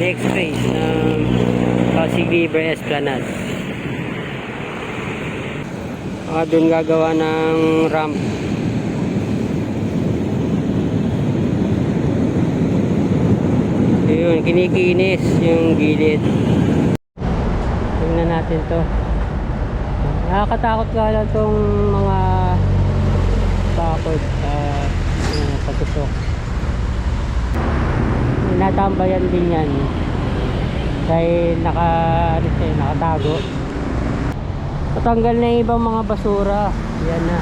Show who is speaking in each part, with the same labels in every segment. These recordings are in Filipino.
Speaker 1: next phase ng Pasig River Esplanade. Baka dun gagawa ng ramp. Yun, kinikinis yung gilid. Tingnan natin to. Nakakatakot nga lang tong mga sa uh, pagtusok. Natambayan din yan. Dahil naka, ano nakatago. Patanggal na ibang mga basura. Yan na.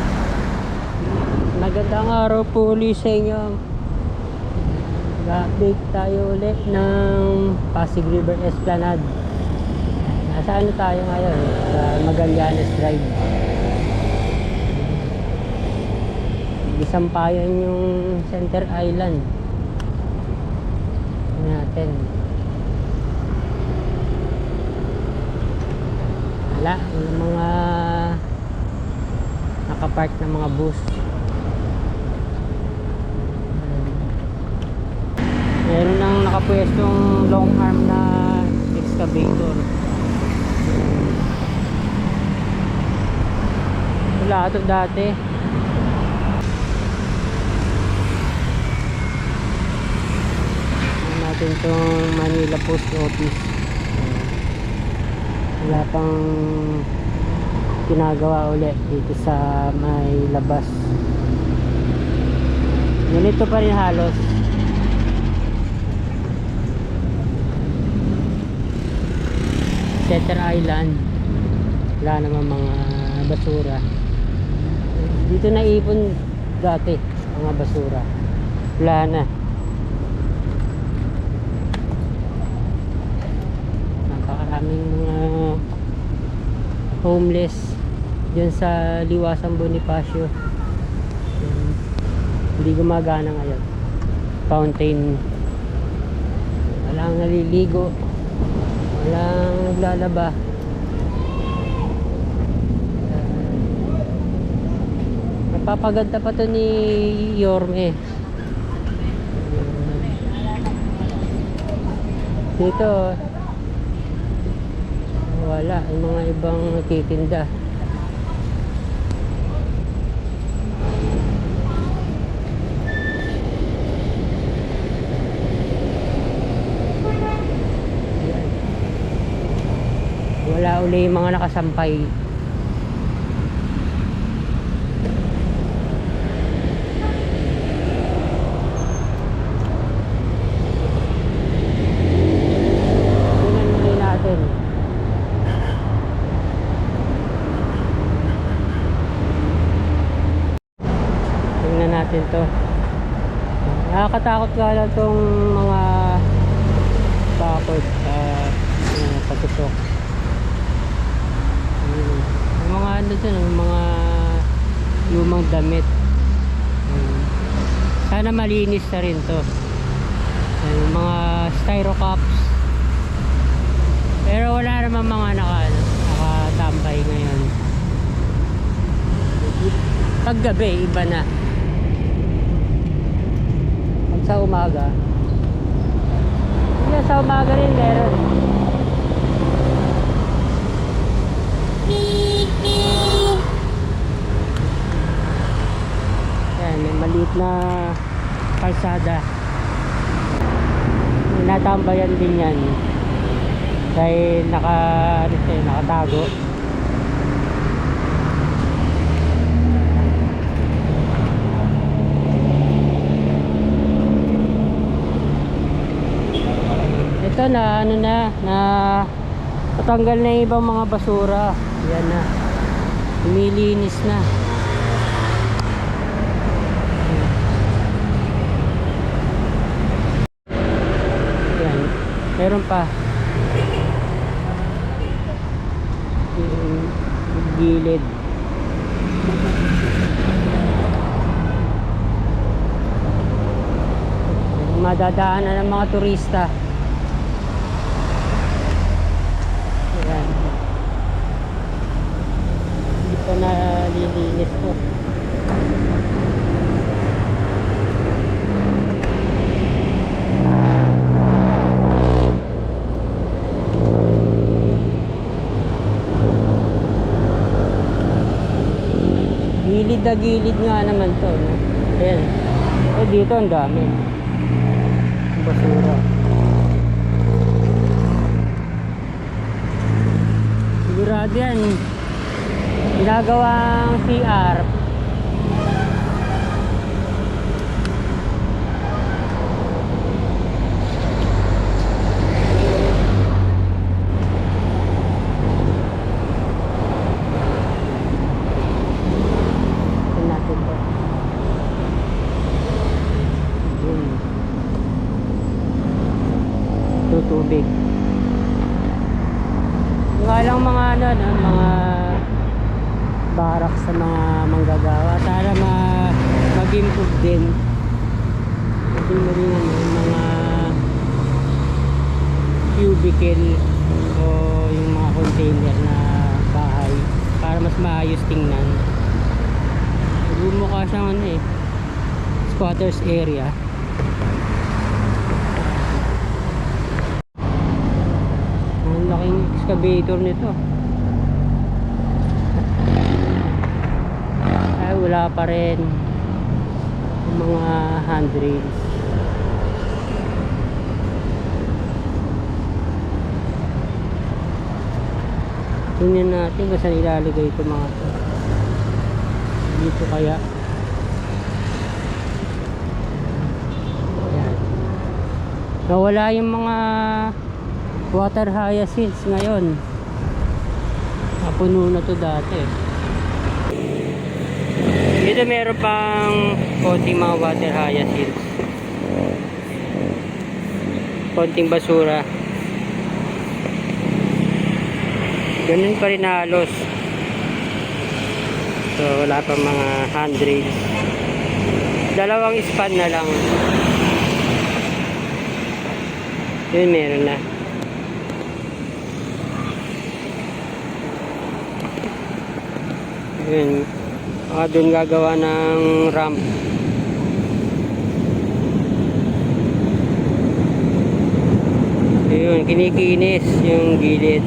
Speaker 1: Magandang araw po ulit sa inyo. Ga-update tayo ulit ng Pasig River Esplanade. Nasa ano tayo ngayon? Sa Magallanes Drive. Isampayan yung Center Island. Natin. Wala. Yung mga nakapark na mga bus. Meron nang nakapwestong long arm na excavator. Wala ito dati. Tingnan natin itong Manila Post Office. Wala pang ginagawa ulit dito sa may labas. Ganito pa rin halos. Center Island wala naman mga basura dito naipon dati mga basura wala na napakaraming mga homeless dyan sa Liwasang Bonifacio. Yan. hindi gumagana ngayon. Fountain. Walang naliligo. Walang naglalaba. Napapaganda pa to ni Yorme. Dito wala yung mga ibang nagtitinda. Wala uli yung mga nakasampay tingnan uli natin tingnan natin to nakakatakot nga lang tong mga bakod sa uh, pagtusok. Ayun. yung mga ano dun yung mga lumang damit. Ayun. sana malinis na rin to. Yung mga styro cups pero wala naman mga naka, nakatambay ngayon. Paggabi iba na sa umaga. Yeah, sa umaga rin meron. Yan may maliit na kalsada. Natambayan din yan. Dahil naka ano siya, nakatago ito na ano na na patanggal na ibang mga basura. Yan na. Lumilinis na. Yan. Meron pa. Yung gilid. Madadaanan ng mga turista nalilinis ko gilid na gilid nga naman to no? ayan. Eh dito ang dami. Basura. Sigurado yan. Ginagawang CR. Tingnan natin to. Yun. Tutubig. Nga lang mga ano, no, mga barak sa mga manggagawa para ma mag-improve din. Kasi mali ano, yung mga cubicle o yung mga container na bahay para mas maayos tingnan. Bumukha siyang ano eh, squatters area. Ang laking excavator nito. Ay, wala pa rin. Mga handrails. Tingnan natin kung saan ilalagay ito mga to. Dito kaya. Ayan. Nawala yung mga water hyacinths ngayon. Napuno na to dati. Dito meron pang konting mga water hyacinths. Konting basura. Ganun pa rin halos. So wala pa mga handrails. Dalawang span na lang. Yun meron na. Yun. Ah, doon gagawa ng ramp. Ayun, kinikinis yung gilid.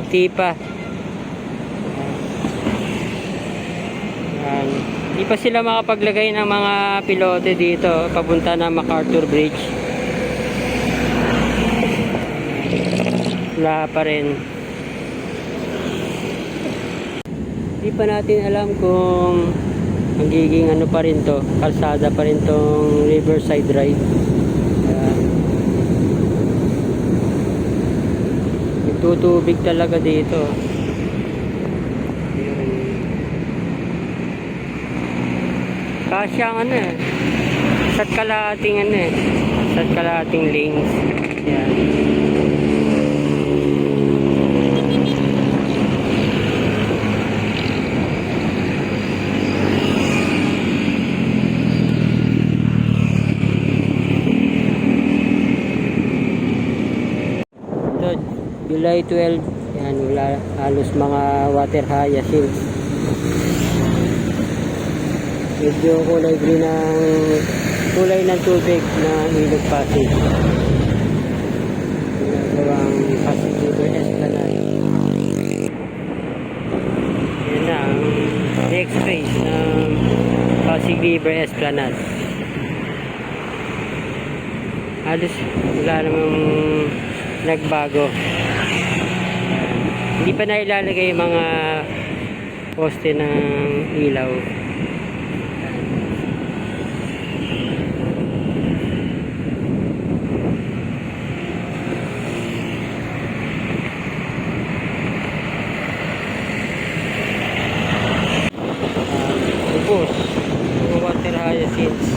Speaker 1: Konti pa. Yan. Hindi pa sila makapaglagay ng mga pilote dito papunta na MacArthur Bridge. Wala pa rin. Hindi pa natin alam kung magiging ano pa rin to, kalsada pa rin tong Riverside Drive. Yan. Tutubig talaga dito. Ayun. Kasya ang ano eh. Sa kalahating ano eh. Sa kalahating lanes. Yan. Ito, July 12, yan, wala halos mga water hyacinths. Medyo kulay green ang kulay ng tubig na ilog pasig. Ginagawang Pasig River Esplanade. Yan na ang next phase ng Pasig River Esplanade. Halos wala namang nagbago. Hindi pa na ilalagay yung mga poste ng ilaw. Hyacinths.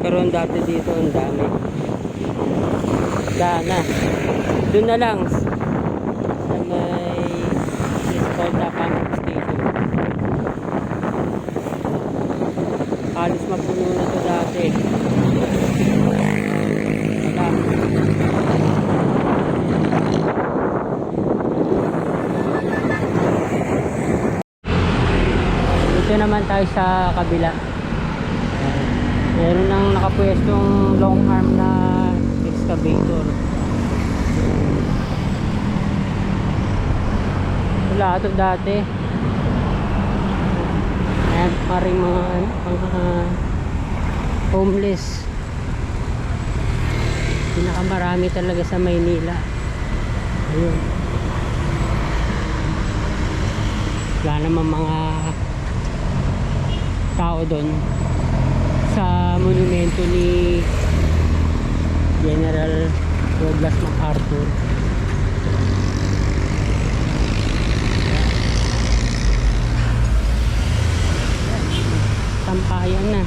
Speaker 1: Karoon dati dito ang dami. Dana. Doon na lang. halos mapuno na to dati. Saka. dito naman tayo sa kabila. Meron ng nakapwestong long arm na excavator. Wala ito dati. Ayan, paring mga, mga homeless. Pinakamarami talaga sa Maynila. Ayun. Wala naman mga tao doon sa monumento ni General Douglas MacArthur. Sampayan na.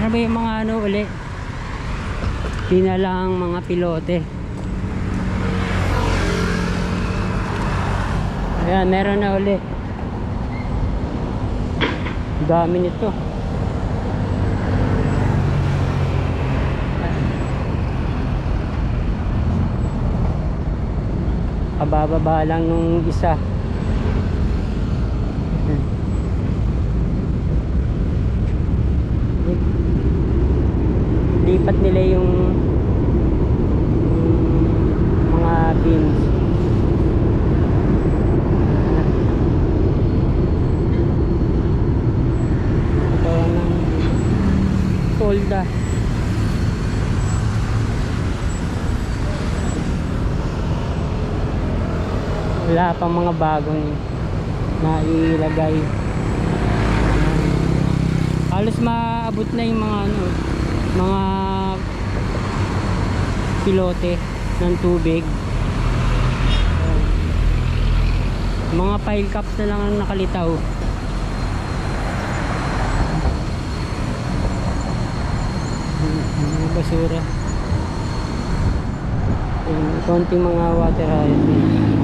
Speaker 1: Ano ba yung mga ano uli? Pinalang mga pilote. Ayan, meron na uli. Dami nito. Kabababa lang nung isa. Lipat nila yung yung mga beams. Ito ng solda. Wala pang mga bagong na ilagay. Halos maabot na yung mga ano, mga pilote ng tubig. Mga pile caps na lang ang nakalitaw. Mga basura. Ayan, konting mga water harvesting.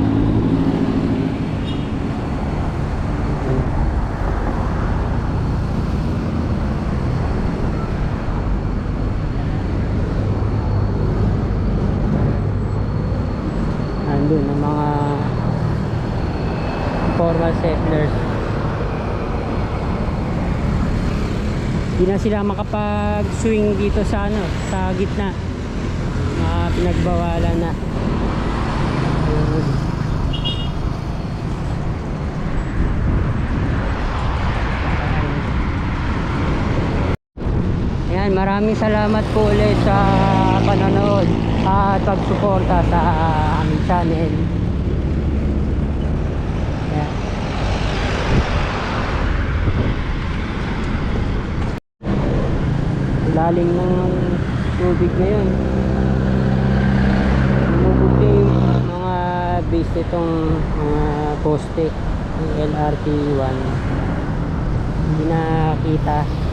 Speaker 1: Andun ang mga formal settlers. Hindi na sila makapag-swing dito sa ano, sa gitna. Mga pinagbawalan na. Ayan, maraming salamat po ulit sa panonood at pagsuporta sa aming channel. Ayan. Lalim ng tubig ngayon. Yung mga base nitong mga poste ng LRT 1. Hindi nakita.